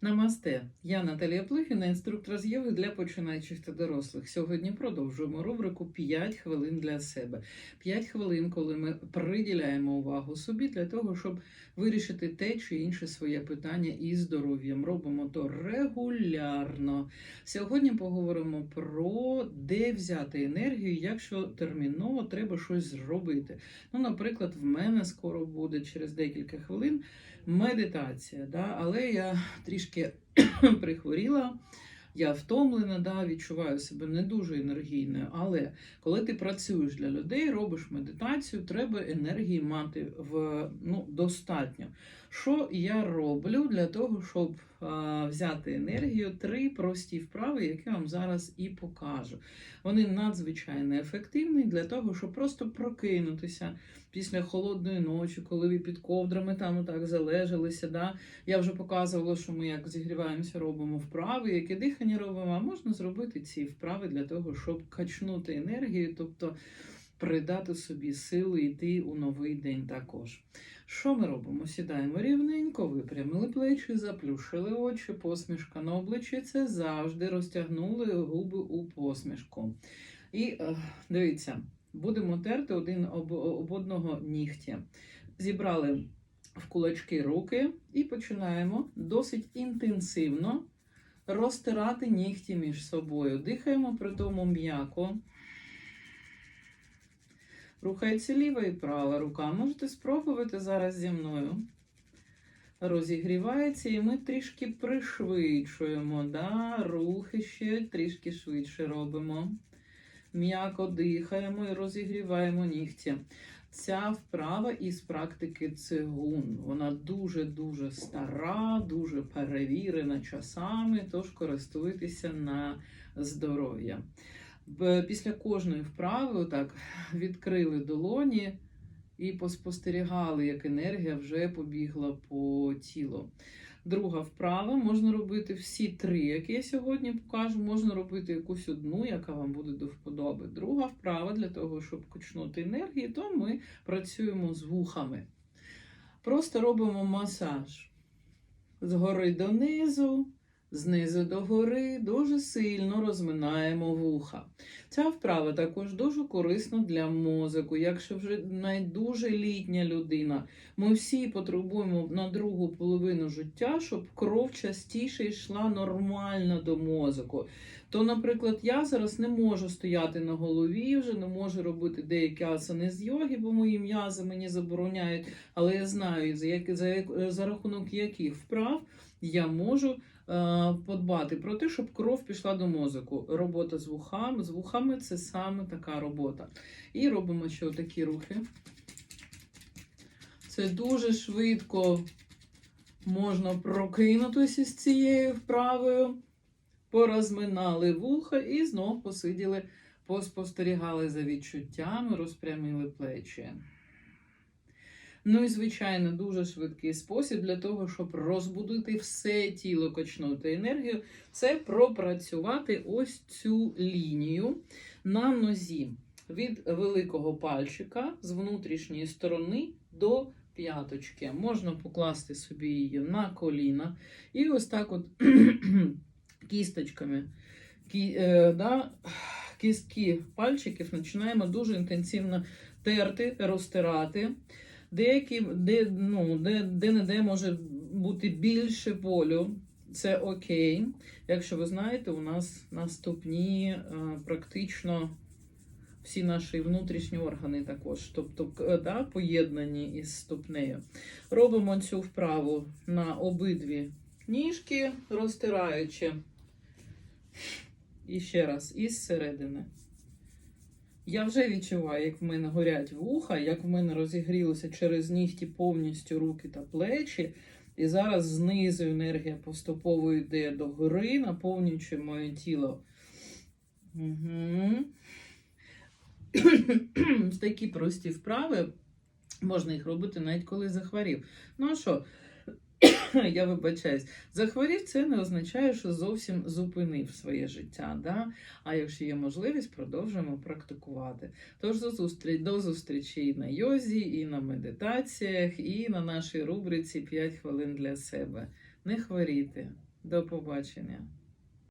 Намасте, я Наталія Плихіна, інструктор з йоги для починаючих та дорослих. Сьогодні продовжуємо рубрику «5 хвилин для себе. 5 хвилин, коли ми приділяємо увагу собі для того, щоб вирішити те чи інше своє питання із здоров'ям. Робимо то регулярно. Сьогодні поговоримо про де взяти енергію, якщо терміново треба щось зробити. Ну, наприклад, в мене скоро буде через декілька хвилин медитація, да? але я трішки прихворіла, я втомлена, да? відчуваю себе не дуже енергійною. Але коли ти працюєш для людей, робиш медитацію, треба енергії мати в ну, достатньо. Що я роблю для того, щоб взяти енергію? Три прості вправи, які я вам зараз і покажу. Вони надзвичайно ефективні для того, щоб просто прокинутися після холодної ночі, коли ви під ковдрами там отак залежалися. Да? Я вже показувала, що ми як зігріваємося, робимо вправи, яке дихання робимо. А можна зробити ці вправи для того, щоб качнути енергію, тобто придати собі сили йти у новий день також. Що ми робимо? Сідаємо рівненько, випрямили плечі, заплющили очі, посмішка на обличчі. Це завжди розтягнули губи у посмішку. І е, дивіться, будемо терти один об, об одного нігтя. Зібрали в кулачки руки і починаємо досить інтенсивно розтирати нігті між собою. Дихаємо при тому м'яко. Рухається ліва і права рука. Можете спробувати зараз зі мною. Розігрівається, і ми трішки пришвидшуємо. Да? Рухи ще трішки швидше робимо. М'яко дихаємо і розігріваємо нігті. Ця вправа із практики цигун. Вона дуже-дуже стара, дуже перевірена часами, тож користуйтеся на здоров'я. Після кожної вправи отак відкрили долоні і поспостерігали, як енергія вже побігла по тілу. Друга вправа можна робити всі три, які я сьогодні покажу. Можна робити якусь одну, яка вам буде до вподоби. Друга вправа для того, щоб качнути енергію, то ми працюємо з вухами. Просто робимо масаж згори донизу, знизу до гори, дуже сильно розминаємо вуха. Ця вправа також дуже корисна для мозку. Якщо вже найдуже літня людина, ми всі потребуємо на другу половину життя, щоб кров частіше йшла нормально до мозку. То, наприклад, я зараз не можу стояти на голові, вже не можу робити деякі асани з йоги, бо мої м'язи мені забороняють. Але я знаю, за, як, за, за рахунок яких вправ я можу е, подбати про те, щоб кров пішла до мозку. Робота з вухами. З вухами це саме така робота. І робимо ще такі рухи. Це дуже швидко можна прокинутися з цією вправою. Порозминали вуха і знов посиділи, поспостерігали за відчуттями, розпрямили плечі. Ну і, звичайно, дуже швидкий спосіб для того, щоб розбудити все тіло, качнути енергію, це пропрацювати ось цю лінію на нозі від великого пальчика з внутрішньої сторони до п'яточки. Можна покласти собі її на коліна і ось так от кісточками. Кі, е, да, кістки пальчиків починаємо дуже інтенсивно терти, розтирати. Деякі, де, ну, де, де не де може бути більше болю, це окей. Якщо ви знаєте, у нас на ступні е, практично всі наші внутрішні органи також, тобто да, поєднані із ступнею. Робимо цю вправу на обидві ніжки, розтираючи. І ще раз, із середини. Я вже відчуваю, як в мене горять вуха, як в мене розігрілося через нігті повністю руки та плечі. І зараз знизу енергія поступово йде до гори, наповнюючи моє тіло. Угу. Такі прості вправи. Можна їх робити навіть коли захворів. Ну а що? Я вибачаюсь, захворів це не означає, що зовсім зупинив своє життя. Да? А якщо є можливість, продовжуємо практикувати. Тож до зустрічі, до зустрічі і на йозі, і на медитаціях, і на нашій рубриці 5 хвилин для себе. Не хворіти. До побачення.